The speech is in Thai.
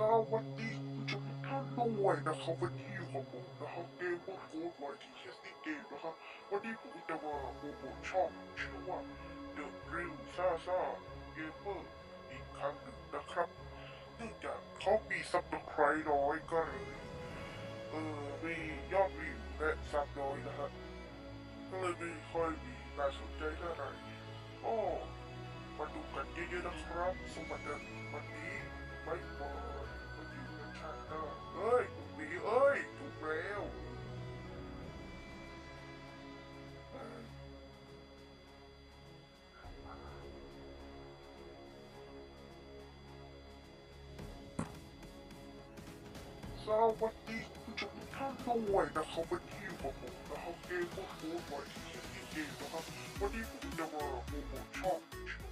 สวัสดีคุณผู้ชมทุกท่านด้วยนะครับวันนี้อยู่กับผมนะครับเกมบอลโค้ดไวที่แคสติ้งเกมนะครับวันนี้ผมจะมาโปรโมทช่องชื่อว่า The Real Sasa Gamer อีกครั้งหนึ่งนะครับเนื่องจากเขามีซับสไครต์น้อยก็เลยเออมียอดวิวและซับน้อยนะฮะก็เลยไม่ค่อยมีน่าสนใจเท่าไหร่ก็มาดูกันเยอะๆนะครับสวัสดีวันนี้ สวัสดีคุณผู้ชมทุกท่านด้วยนะครับวันนี้อยู่กับผมนะครับเกมโค้ดไว้ที่เขียนเกมนะครับวันนี้ผมจะมาโปรโมทช่องชื่อ